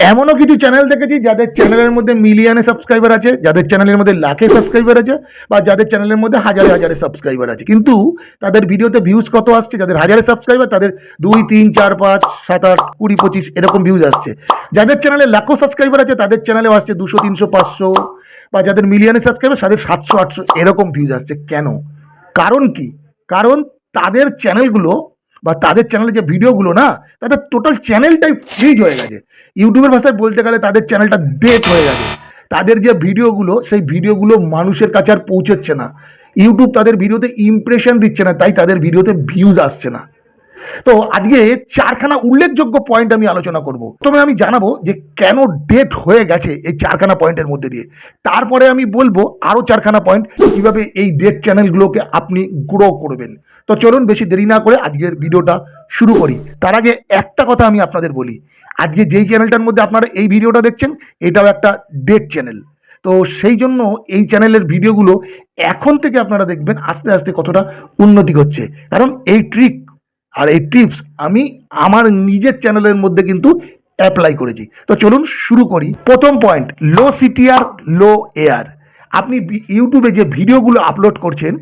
এমনও কিছু চ্যানেল দেখেছি যাদের চ্যানেলের মধ্যে মিলিয়নে সাবস্ক্রাইবার আছে, যাদের চ্যানেলের মধ্যে লাখে সাবস্ক্রাইবার আছে, বা যাদের চ্যানেলের মধ্যে হাজারে হাজারে সাবস্ক্রাইবার আছে। কিন্তু তাদের ভিডিওতে ভিউজ কত আসছে? যাদের হাজারে সাবস্ক্রাইবার তাদের দুই, তিন, চার, পাঁচ, সাত, আট, কুড়ি, পঁচিশ এরকম ভিউজ আসছে। যাদের চ্যানেলে লাখো সাবস্ক্রাইবার আছে, তাদের চ্যানেলেও আসছে দুশো, তিনশো, পাঁচশো, বা যাদের মিলিয়নে সাবস্ক্রাইবার তাদের সাতশো, আটশো এরকম ভিউজ আসছে। কেন? কারণ কি? কারণ তাদের চ্যানেলগুলো বা তাদের চ্যানেলে যে ভিডিওগুলো না, তাদের টোটাল চ্যানেলটাই ফ্রিজ হয়ে গেছে। ইউটিউবের ভাষায় বলতে গেলে তাদের চ্যানেলটা ডেট হয়ে গেছে। তাদের যে ভিডিওগুলো সেই ভিডিওগুলো মানুষের কাছে আর পৌঁছচ্ছে না। ইউটিউব তাদের ভিডিওতে ইমপ্রেশন দিচ্ছে না, তাই তাদের ভিডিওতে ভিউজ আসছে না। তো আজকে চারখানা উল্লেখযোগ্য পয়েন্ট আমি আলোচনা করব। প্রথমে আমি জানাব যে কেন ডেট হয়ে গেছে এই চারখানা পয়েন্টের মধ্যে দিয়ে। তারপরে আমি বলব আরও চারখানা পয়েন্ট কীভাবে এই ডেট চ্যানেলগুলোকে আপনি গ্রো করবেন। তো চলুন বেশি দেরি না করে আজকের ভিডিওটা শুরু করি। তার আগে একটা কথা আমি আপনাদের বলি। আজকে যেই চ্যানেলটার মধ্যে আপনারা এই ভিডিওটা দেখছেন, এটাও একটা ডেট চ্যানেল তো সেই জন্য এই চ্যানেলের ভিডিওগুলো এখন থেকে আপনারা দেখবেন আস্তে আস্তে কতটা উন্নতি হচ্ছে। কারণ এই ট্রিক আর এই টিপস আমি আমার নিজের চ্যানেলের মধ্যে কিন্তু অ্যাপ্লাই করেছি। তো চলুন শুরু করি। প্রথম point low CTR low air আপনি ইউটিউবে যে ভিডিওগুলো আপলোড করছেন,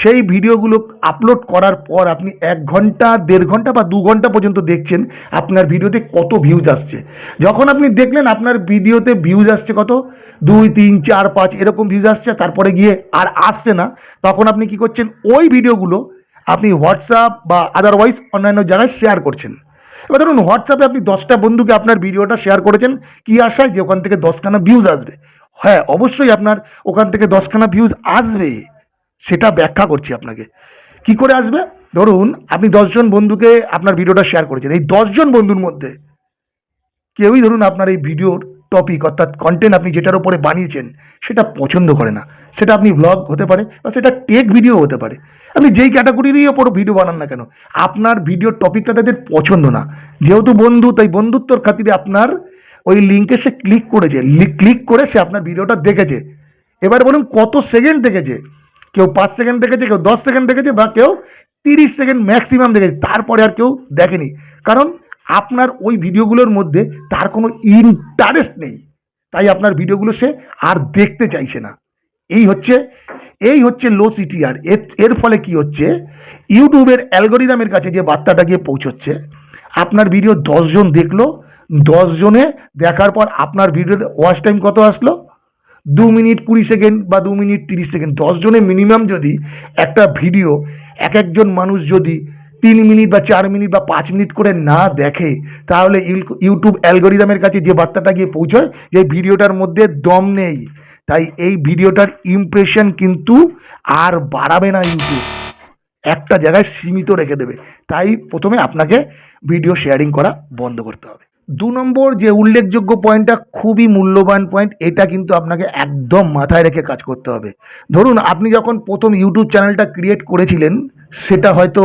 সেই ভিডিওগুলো আপলোড করার পর আপনি এক ঘণ্টা, দেড় ঘণ্টা বা দু ঘণ্টা পর্যন্ত দেখছেন আপনার ভিডিওতে কত ভিউজ আসছে। যখন আপনি দেখলেন আপনার ভিডিওতে ভিউজ আসছে কত? দুই, তিন, চার, পাঁচ, এরকম ভিউজ আসছে, তারপরে গিয়ে আর আসছে না, তখন আপনি কি করছেন? ওই ভিডিওগুলো হোয়াটসঅ্যাপ বা আদারওয়াইজ অন্যান্য জায়গায় শেয়ার করছেন। এবার ধরুন হোয়াটসঅ্যাপে আপনি দশটা বন্ধুকে আপনার ভিডিওটা শেয়ার করেছেন, কি আশায় যে ওখান থেকে দশখানা ভিউজ আসবে? হ্যাঁ অবশ্যই আপনার ওখান থেকে দশখানা ভিউজ আসবে, সেটা ব্যাখ্যা করছি আপনাকে। কি করে আসবে? ধরুন আপনি দশজন বন্ধুকে আপনার ভিডিওটা শেয়ার করেছেন, এই দশজন বন্ধুর মধ্যে কেউই ধরুন আপনার এই ভিডিওর টপিক অর্থাৎ কন্টেন্ট আপনি যেটার উপরে বানিয়েছেন, সেটা পছন্দ করে না। সেটা আপনি ব্লগ হতে পারে বা সেটা টেক ভিডিও হতে পারে। আপনি যেই ক্যাটাগরিরই ওপর ভিডিও বানান না কেন, আপনার ভিডিওর টপিকটা তাদের পছন্দ না। যেহেতু বন্ধু, তাই বন্ধুত্বর খাতিরে আপনার ওই লিঙ্কে সে ক্লিক করেছে। ক্লিক করে সে আপনার ভিডিওটা দেখেছে। এবার বলুন কত সেকেন্ড দেখেছে? কেউ পাঁচ সেকেন্ড দেখেছে, কেউ দশ সেকেন্ড দেখেছে বা কেউ তিরিশ সেকেন্ড ম্যাক্সিমাম দেখেছে। তারপরে আর কেউ দেখেনি। কারণ আপনার ওই ভিডিওগুলোর মধ্যে তার কোনো ইন্টারেস্ট নেই। তাই আপনার ভিডিওগুলো সে আর দেখতে চাইছে না। এই হচ্ছে এই হচ্ছে লো সিটিআর এর এর ফলে কি হচ্ছে? ইউটিউবের অ্যালগোরিদমের কাছে যে বার্তাটা গিয়ে পৌঁছচ্ছে, আপনার ভিডিও দশজন দেখল দশজনে দেখার পর আপনার ভিডিওতে ওয়াচ টাইম কত আসলো? দু মিনিট কুড়ি সেকেন্ড বা দু মিনিট তিরিশ সেকেন্ড। দশজনে মিনিমাম যদি একটা ভিডিও, এক একজন মানুষ যদি তিন মিনিট বা চার মিনিট বা পাঁচ মিনিট করে না দেখে, তাহলে ইউটিউব অ্যালগোরিদমের কাছে যে বার্তাটা গিয়ে পৌঁছয়, যে ভিডিওটার মধ্যে দম নেই। তাই এই ভিডিওটার ইমপ্রেশন কিন্তু আর বাড়াবে না ইউটিউব। একটা জায়গায় সীমিত রেখে দেবে। তাই প্রথমে আপনাকে ভিডিও শেয়ারিং করা বন্ধ করতে হবে। দু নম্বর যে উল্লেখযোগ্য পয়েন্টটা খুবই মূল্যবান পয়েন্ট এটা কিন্তু আপনাকে একদম মাথায় রেখে কাজ করতে হবে। ধরুন, আপনি যখন প্রথম ইউটিউব চ্যানেলটা ক্রিয়েট করেছিলেন, সেটা হয়তো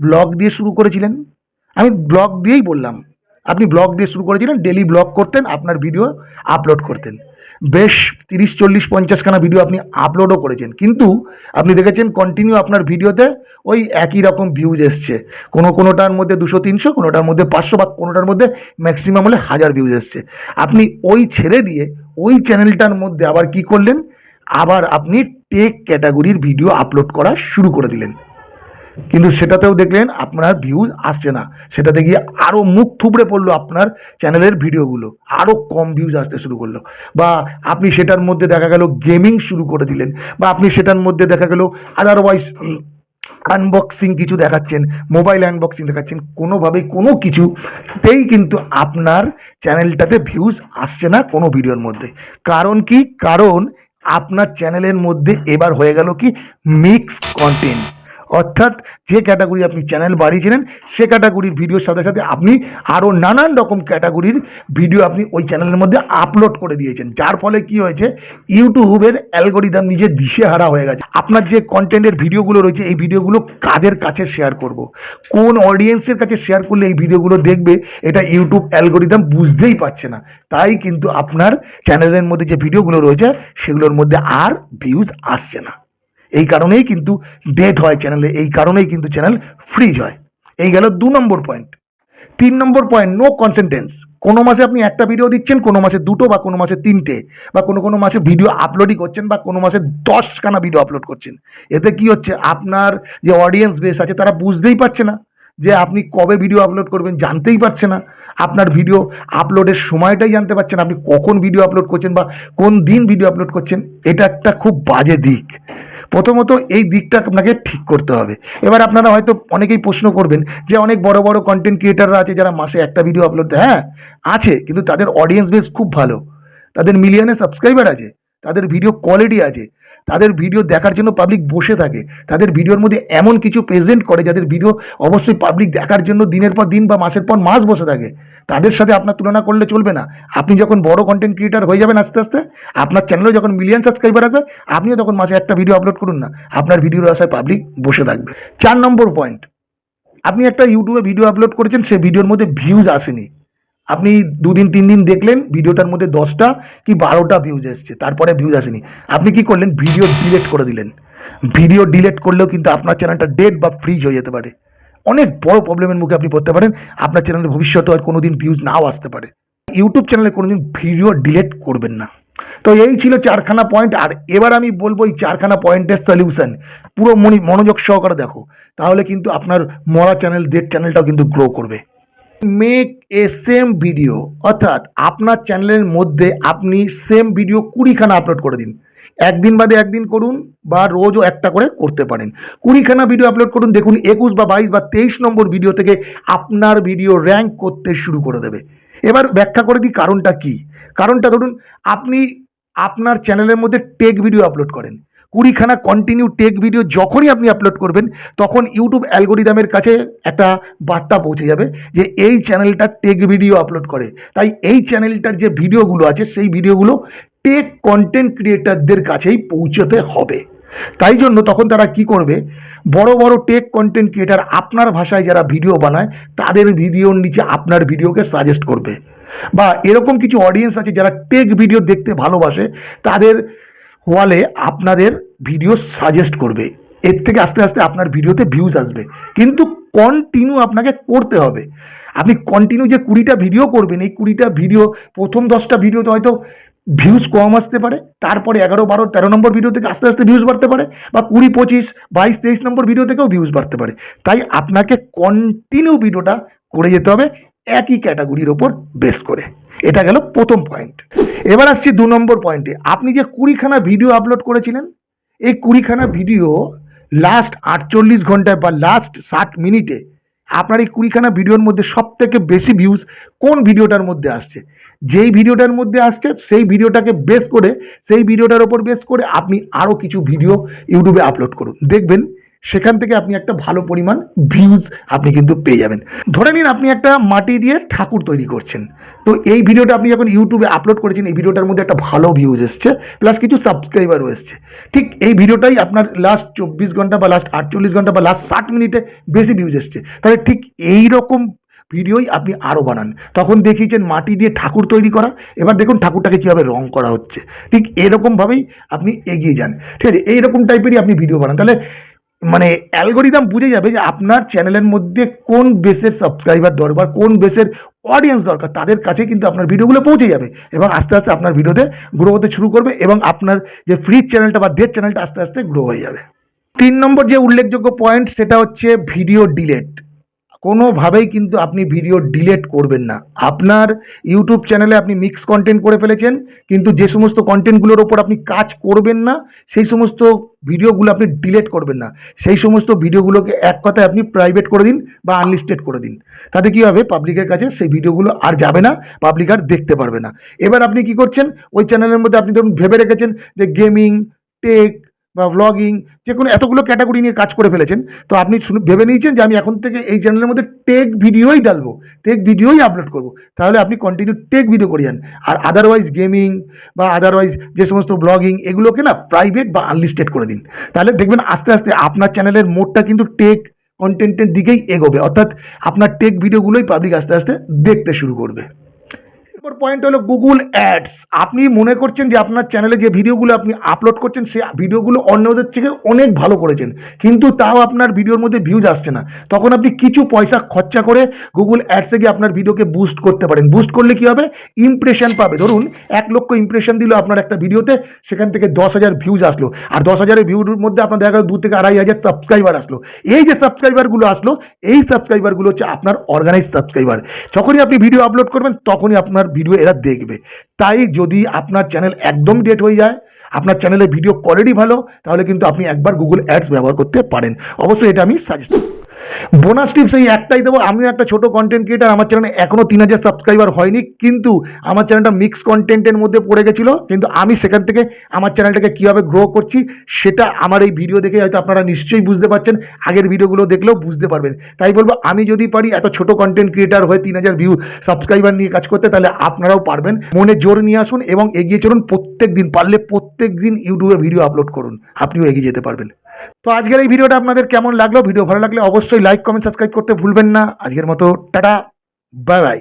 ব্লগ দিয়ে শুরু করেছিলেন? আমি ব্লগ দিয়েই বললাম। আপনি ব্লগ দিয়ে শুরু করেছিলেন ডেলি ব্লগ করতেন, আপনার ভিডিও আপলোড করতেন। বেশ তিরিশ, চল্লিশ, পঞ্চাশখানা ভিডিও আপনি আপলোডও করেছেন। কিন্তু আপনি দেখেছেন কন্টিনিউ আপনার ভিডিওতে ওই একই রকম ভিউজ এসছে। কোনো কোনোটার মধ্যে দুশো, তিনশো, কোনোটার মধ্যে পাঁচশো বা কোনোটার মধ্যে ম্যাক্সিমাম হলে হাজার ভিউজ এসছে। আপনি ওই ছেড়ে দিয়ে ওই চ্যানেলটার মধ্যে আবার কি করলেন? আবার আপনি টেক ক্যাটাগরির ভিডিও আপলোড করা শুরু করে দিলেন। কিন্তু সেটাতেও দেখলেন আপনার ভিউজ আসছে না। সেটাতে গিয়ে আরও মুখ থুবড়ে পড়ল আপনার চ্যানেলের ভিডিওগুলো আরও কম ভিউজ আসতে শুরু করল। বা আপনি সেটার মধ্যে দেখা গেল গেমিং শুরু করে দিলেন। বা আপনি সেটার মধ্যে দেখা গেল আদারওয়াইজ আনবক্সিং কিছু দেখাচ্ছেন মোবাইল আনবক্সিং দেখাচ্ছেন, কোনোভাবেই কোনো কিছুতেই কিন্তু আপনার চ্যানেলটাতে ভিউজ আসছে না কোনো ভিডিওর মধ্যে। কারণ কি? কারণ আপনার চ্যানেলের মধ্যে এবার হয়ে গেল কি? মিক্স কন্টেন্ট অর্থাৎ যে ক্যাটাগরি আপনি চ্যানেল বাড়িয়েছিলেন, সে ক্যাটাগরির ভিডিওর সাথে সাথে আপনি আরও নানান রকম ক্যাটাগরির ভিডিও আপনি ওই চ্যানেলের মধ্যে আপলোড করে দিয়েছেন। যার ফলে কি হয়েছে, ইউটিউবের অ্যালগোরিদম নিজে দিশেহারা হয়ে গেছে। আপনার যে কন্টেন্টের ভিডিওগুলো রয়েছে, এই ভিডিওগুলো কাদের কাছে শেয়ার করব। কোন অডিয়েন্সের কাছে শেয়ার করলে এই ভিডিওগুলো দেখবে, এটা ইউটিউব অ্যালগোরিদম বুঝতেই পারছে না। তাই কিন্তু আপনার চ্যানেলের মধ্যে যে ভিডিওগুলো রয়েছে, সেগুলোর মধ্যে আর ভিউজ আসছে না। এই কারণেই কিন্তু ডেট হয় চ্যানেলে এই কারণেই কিন্তু চ্যানেল ফ্রিজ হয়। এই গেল দু নম্বর পয়েন্ট তিন নম্বর পয়েন্ট নো কনসেন্টেন্স কোনো মাসে আপনি একটা ভিডিও দিচ্ছেন, কোনো মাসে দুটো বা কোনো মাসে তিনটে, বা কোনো কোনো মাসে ভিডিও আপলোডই করছেন, বা কোনো মাসে দশখানা ভিডিও আপলোড করছেন। এতে কি হচ্ছে? আপনার যে অডিয়েন্স বেস আছে, তারা বুঝতেই পারছে না যে আপনি কবে ভিডিও আপলোড করবেন, জানতেই পারছে না। আপনার ভিডিও আপলোডের সময়টাই জানতে পারছেন আপনি কখন ভিডিও আপলোড করছেন, বা কোন দিন ভিডিও আপলোড করছেন। এটা একটা খুব বাজে দিক। প্রথমত এই দিকটা আপনাকে ঠিক করতে হবে। এবার আপনারা হয়তো অনেকেই প্রশ্ন করবেন যে অনেক বড় বড় কন্টেন্ট ক্রিয়েটাররা আছে যারা মাসে একটা ভিডিও আপলোড হ্যাঁ আছে, কিন্তু তাদের অডিয়েন্স বেস খুব ভালো। তাদের মিলিয়নে সাবস্ক্রাইবার আছে, তাদের ভিডিও কোয়ালিটি আছে। তাদের ভিডিও দেখার জন্য পাবলিক বসে থাকে। তাদের ভিডিওর মধ্যে এমন কিছু প্রেজেন্ট করে যাদের ভিডিও অবশ্যই পাবলিক দেখার জন্য দিনের পর দিন বা মাসের পর মাস বসে থাকে। তাদের সাথে আপনার তুলনা করলে চলবে না। আপনি যখন বড় কন্টেন্ট ক্রিয়েটার হয়ে যাবেন আস্তে আস্তে, আপনার চ্যানেলে যখন মিলিয়ন সাবস্ক্রাইবার আসবে, আপনিও তখন মাসে একটা ভিডিও আপলোড করুন না। আপনার ভিডিওর আশায় পাবলিক বসে থাকবে। চার নম্বর পয়েন্ট আপনি একটা ইউটিউবে ভিডিও আপলোড করেছেন সেই ভিডিওর মধ্যে ভিউজ আসেনি। আপনি দুদিন তিন দিন দেখলেন ভিডিওটার মধ্যে দশটা কি বারোটা ভিউজ এসছে, তারপরে ভিউজ আসেনি। আপনি কি করলেন? ভিডিও ডিলেট করে দিলেন। ভিডিও ডিলেট করলেও কিন্তু আপনার চ্যানেলটা ডেড বা ফ্রিজ হয়ে যেতে পারে। অনেক বড় প্রবলেমের মুখে আপনি পড়তে পারেন, আপনার চ্যানেলের ভবিষ্যতে আর কোনোদিন ভিউজ নাও আসতে পারে। ইউটিউব চ্যানেলে কোনো দিন ভিডিও ডিলেট করবেন না। তো এই ছিল চারখানা পয়েন্ট আর এবার আমি বলব এই চারখানা পয়েন্টের সলিউশন পুরো মনি, মনোযোগ সহকারে দেখো। তাহলে কিন্তু আপনার মরা চ্যানেল ডেড চ্যানেলটাও কিন্তু গ্রো করবে। মেক এ সেম ভিডিও অর্থাৎ আপনার চ্যানেলের মধ্যে আপনি সেম ভিডিও কুড়িখানা আপলোড করে দিন। একদিন বাদে একদিন করুন বা রোজও একটা করে করতে পারেন। কুড়িখানা ভিডিও আপলোড করুন, দেখুন একুশ বা বাইশ বা তেইশ নম্বর ভিডিও থেকে আপনার ভিডিও র্যাঙ্ক করতে শুরু করে দেবে। এবার ব্যাখ্যা করে দিই কারণটা কি। কারণটা ধরুন, আপনি আপনার চ্যানেলের মধ্যে টেক ভিডিও আপলোড করেন। কুড়িখানা কন্টিনিউ টেক ভিডিও যখনই আপনি আপলোড করবেন, তখন ইউটিউব অ্যালগোরিদামের কাছে একটা বার্তা পৌঁছে যাবে যে এই চ্যানেলটা টেক ভিডিও আপলোড করে। তাই এই চ্যানেলটার যে ভিডিওগুলো আছে, সেই ভিডিওগুলো টেক কন্টেন্ট ক্রিয়েটারদের কাছেই পৌঁছতে হবে। তাই জন্য তখন তারা কি করবে, বড় বড় টেক কন্টেন্ট ক্রিয়েটার আপনার ভাষায় যারা ভিডিও বানায়, তাদের ভিডিওর নিচে আপনার ভিডিওকে সাজেস্ট করবে। বা এরকম কিছু অডিয়েন্স আছে যারা টেক ভিডিও দেখতে ভালোবাসে, তাদের ওয়ালে আপনাদের ভিডিও সাজেস্ট করবে। এর থেকে আস্তে আস্তে আপনার ভিডিওতে ভিউজ আসবে। কিন্তু কন্টিনিউ আপনাকে করতে হবে। আপনি কন্টিনিউ যে কুড়িটা ভিডিও করবেন, এই কুড়িটা ভিডিও প্রথম দশটা ভিডিওতে হয়তো ভিউজ কম আসতে পারে, তারপরে এগারো, বারো, তেরো নম্বর ভিডিও থেকে আস্তে আস্তে ভিউজ বাড়তে পারে, বা কুড়ি, পঁচিশ, বাইশ, তেইশ নম্বর ভিডিও থেকেও ভিউজ বাড়তে পারে। তাই আপনাকে কন্টিনিউ ভিডিওটা করে যেতে হবে একই ক্যাটাগরির ওপর বেস করে। এটা গেল প্রথম পয়েন্ট এবার আসছি দু নম্বর পয়েন্টে আপনি যে কুড়িখানা ভিডিও আপলোড করেছিলেন, এই কুড়িখানা ভিডিও লাস্ট আটচল্লিশ ঘন্টায় বা লাস্ট ষাট মিনিটে আপনার এই কুড়িখানা ভিডিওর মধ্যে সব থেকে বেশি ভিউজ কোন ভিডিওটার মধ্যে আসছে? যেই ভিডিওটার মধ্যে আসছে, সেই ভিডিওটাকে বেস করে, সেই ভিডিওটার ওপর বেস করে আপনি আরও কিছু ভিডিও ইউটিউবে আপলোড করুন। দেখবেন সেখান থেকে আপনি একটা ভালো পরিমাণ ভিউজ আপনি কিন্তু পেয়ে যাবেন। ধরে নিন আপনি একটা মাটি দিয়ে ঠাকুর তৈরি করছেন। তো এই ভিডিওটা আপনি যখন ইউটিউবে আপলোড করেছেন, এই ভিডিওটার মধ্যে একটা ভালো ভিউজ এসছে প্লাস কিছু সাবস্ক্রাইবারও এসছে। ঠিক এই ভিডিওটাই আপনার লাস্ট চব্বিশ ঘণ্টা বা লাস্ট আটচল্লিশ ঘণ্টা বা লাস্ট ষাট মিনিটে বেশি ভিউজ এসছে। তাহলে ঠিক এই রকম ভিডিওই আপনি আরও বানান। তখন দেখিয়েছেন মাটি দিয়ে ঠাকুর তৈরি করা, এবার দেখুন ঠাকুরটাকে কীভাবে রং করা হচ্ছে। ঠিক এরকমভাবেই আপনি এগিয়ে যান। ঠিক আছে, এইরকম টাইপেরই আপনি ভিডিও বানান। তাহলে মানে অ্যালগোরিদাম বুঝে যাবে যে আপনার চ্যানেলের মধ্যে কোন বেসের সাবস্ক্রাইবার দরকার কোন বেসের অডিয়েন্স দরকার, তাদের কাছে কিন্তু আপনার ভিডিওগুলো পৌঁছে যাবে এবং আস্তে আস্তে আপনার ভিডিওতে গ্রো হতে শুরু করবে এবং আপনার যে ফ্রি চ্যানেলটা বা ডেট চ্যানেলটা আস্তে আস্তে গ্রো হয়ে যাবে। তিন নম্বর যে উল্লেখযোগ্য পয়েন্ট সেটা হচ্ছে ভিডিও ডিলেট কোনোভাবেই কিন্তু আপনি ভিডিও ডিলেট করবেন না। আপনার ইউটিউব চ্যানেলে আপনি মিক্স কন্টেন্ট করে ফেলেছেন, কিন্তু যে সমস্ত কন্টেন্টগুলোর ওপর আপনি কাজ করবেন না, সেই সমস্ত ভিডিওগুলো আপনি ডিলেট করবেন না। সেই সমস্ত ভিডিওগুলোকে এক কথায় আপনি প্রাইভেট করে দিন বা আনলিস্টেড করে দিন। তাতে কী হবে? পাবলিকের কাছে সেই ভিডিওগুলো আর যাবে না পাবলিক আর দেখতে পারবে না। এবার আপনি কি করছেন? ওই চ্যানেলের মধ্যে আপনি ধরুন ভেবে রেখেছেন যে গেমিং টেক বা ব্লগিং যে কোনো এতগুলো ক্যাটাগরি নিয়ে কাজ করে ফেলেছেন, তো আপনি ভেবে নিয়েছেন যে আমি এখন থেকে এই চ্যানেলের মধ্যে টেক ভিডিওই ডালবো টেক ভিডিওই আপলোড করব, তাহলে আপনি কন্টিনিউ টেক ভিডিও করে যান। আর আদারওয়াইজ গেমিং বা আদারওয়াইজ যে সমস্ত ব্লগিং এগুলোকে না প্রাইভেট বা আনলিস্টেড করে দিন। তাহলে দেখবেন আস্তে আস্তে আপনার চ্যানেলের মোডটা কিন্তু টেক কন্টেন্টের দিকেই এগোবে, অর্থাৎ আপনার টেক ভিডিওগুলোই পাবলিক আস্তে আস্তে দেখতে শুরু করবে। নম্বর পয়েন্ট হলো গুগল অ্যাডস আপনি মনে করছেন যে আপনার চ্যানেলে যে ভিডিওগুলো আপনি আপলোড করছেন সেই ভিডিওগুলো অন্যদের থেকে অনেক ভালো করেছেন। কিন্তু তাও আপনার ভিডিওর মধ্যে ভিউজ আসছে না। তখন আপনি কিছু পয়সা খরচা করে গুগল অ্যাডসে গিয়ে আপনার ভিডিওকে বুস্ট করতে পারেন। বুস্ট করলে কি হবে? ইমপ্রেশন পাবে। ধরুন, এক লক্ষ ইমপ্রেশন দিল আপনার একটা ভিডিওতে সেখান থেকে দশ হাজার ভিউজ আসলো। আর দশ হাজারের ভিউর মধ্যে আপনার দেখা গেল দু থেকে আড়াই হাজার সাবস্ক্রাইবার আসলো। এই যে সাবস্ক্রাইবারগুলো আসলো, এই সাবস্ক্রাইবারগুলো হচ্ছে আপনার অর্গানাইজ সাবস্ক্রাইবার যখনই আপনি ভিডিও আপলোড করবেন, তখনই আপনার ভিডিও এরা দেখবে। তাই যদি আপনার চ্যানেল একদম ডেট হয়ে যায়, আপনার চ্যানেলের ভিডিও কোয়ালিটি ভালো, তাহলে কিন্তু আপনি একবার গুগল অ্যাডস ব্যবহার করতে পারেন। অবশ্যই এটা আমি সাজেস্ট বোনাস টিপস এই একটাই দেবো। আমিও একটা ছোট কন্টেন্ট ক্রিয়েটার আমার চ্যানেলে এখনও তিন হাজার সাবস্ক্রাইবার হয়নি, কিন্তু আমার চ্যানেলটা মিক্স কন্টেন্টের মধ্যে পড়ে গেছিল। কিন্তু আমি সেখান থেকে আমার চ্যানেলটাকে কীভাবে গ্রো করছি, সেটা আমার এই ভিডিও দেখে হয়তো আপনারা নিশ্চয়ই বুঝতে পারছেন। আগের ভিডিওগুলো দেখলেও বুঝতে পারবেন। তাই বলব, আমি যদি পারি এত ছোট কন্টেন্ট ক্রিয়েটার হয়ে তিন হাজার ভিউ সাবস্ক্রাইবার নিয়ে কাজ করতে, তাহলে আপনারাও পারবেন। মনে জোর নিয়ে আসুন এবং এগিয়ে চলুন প্রত্যেক দিন পারলে প্রত্যেক দিন ইউটিউবে ভিডিও আপলোড করুন। আপনিও এগিয়ে যেতে পারবেন। তো আজকের এই ভিডিওটা আপনাদের কেমন লাগল? ভিডিও ভালো লাগলে অবশ্যই লাইক কমেন্ট সাবস্ক্রাইব করতে ভুলবেন না। আজকের মতো, টাটা বাই বাই